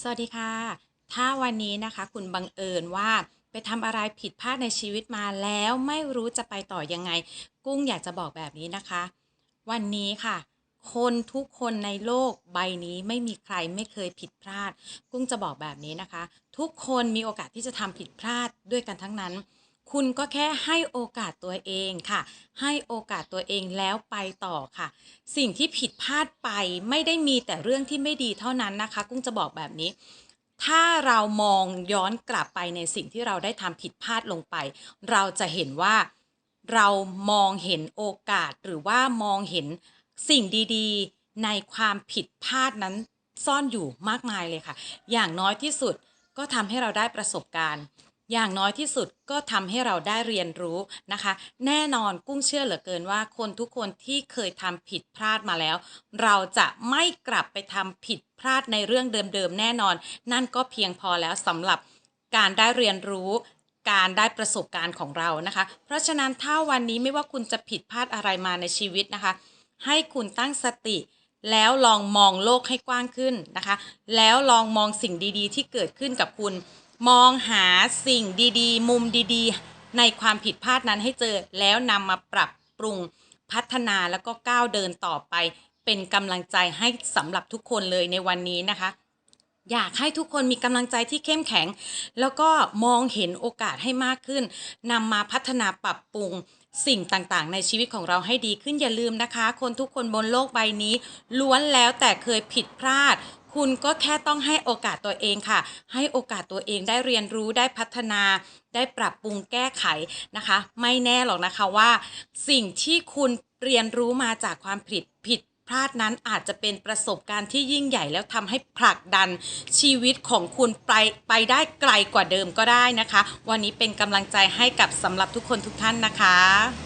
สวัสดีค่ะ ถ้าวันนี้นะคะ คุณบังเอิญว่าไปทำอะไรผิดพลาดในชีวิตมาแล้วไม่รู้จะไปต่อยังไง กุ้งอยากจะบอกแบบนี้นะคะ วันนี้ค่ะ คนทุกคนในโลกใบนี้ไม่มีใครไม่เคยผิดพลาด กุ้งจะบอกแบบนี้นะคะ ทุกคนมีโอกาสที่จะทำผิดพลาดด้วยกันทั้งนั้น คุณก็แค่ให้โอกาสตัวเองค่ะ ให้โอกาสตัวเองแล้วไปต่อค่ะ สิ่งที่ผิดพลาดไปไม่ได้มีแต่เรื่องที่ไม่ดีเท่านั้นนะคะ กุ้งจะบอกแบบนี้ ถ้าเรามองย้อนกลับไปในสิ่งที่เราได้ทำผิดพลาดลงไป เราจะเห็นว่าเรามองเห็นโอกาสหรือว่ามองเห็นสิ่งดีๆ ในความผิดพลาดนั้นซ่อนอยู่มากมายเลยค่ะ อย่างน้อยที่สุดก็ทำให้เราได้ประสบการณ์ อย่างน้อยที่สุดก็ทำให้เราได้เรียนรู้นะคะ แน่นอนกุ้งเชื่อเหลือเกินว่า คนทุกคนที่เคยทำผิดพลาดมาแล้ว เราจะไม่กลับไปทำผิดพลาดในเรื่องเดิมๆแน่นอน นั่นก็เพียงพอแล้วสำหรับการได้เรียนรู้การได้ประสบการณ์ของเรานะคะ เพราะฉะนั้นถ้าวันนี้ไม่ว่าคุณจะผิดพลาดอะไรมาในชีวิตนะคะ ให้คุณตั้งสติแล้วลองมองโลกให้กว้างขึ้นนะคะ แล้วลองมองสิ่งดีๆ ที่เกิดขึ้นกับคุณ มองหาสิ่งดีๆ มุมดีๆ ในความผิดพลาดนั้นให้เจอ แล้วนำมาปรับปรุงพัฒนาแล้วก็ก้าวเดินต่อไป เป็นกำลังใจให้สำหรับทุกคนเลยในวันนี้นะคะ อยากให้ทุกคนมีกำลังใจที่เข้มแข็ง แล้วก็มองเห็นโอกาสให้มากขึ้นนำมาพัฒนาปรับปรุงสิ่งต่างๆ ในชีวิตของเราให้ดีขึ้นอย่าลืมนะคะ คนทุกคนบนโลกใบนี้ ล้วนแล้วแต่เคยผิดพลาด คุณก็แค่ต้องให้โอกาสตัวเองค่ะ ให้โอกาสตัวเองได้เรียนรู้ได้พัฒนา ได้ปรับปรุงแก้ไขนะคะ ไม่แน่หรอกนะคะว่า สิ่งที่คุณเรียนรู้มาจากความผิดผิด พลาดนั้นอาจจะเป็นประสบการณ์ที่ยิ่งใหญ่แล้วทำให้ผลักดันชีวิตของคุณไปไปได้ไกลกว่าเดิมก็ได้นะคะ วันนี้เป็นกำลังใจให้กับสำหรับทุกคนทุกท่านนะคะ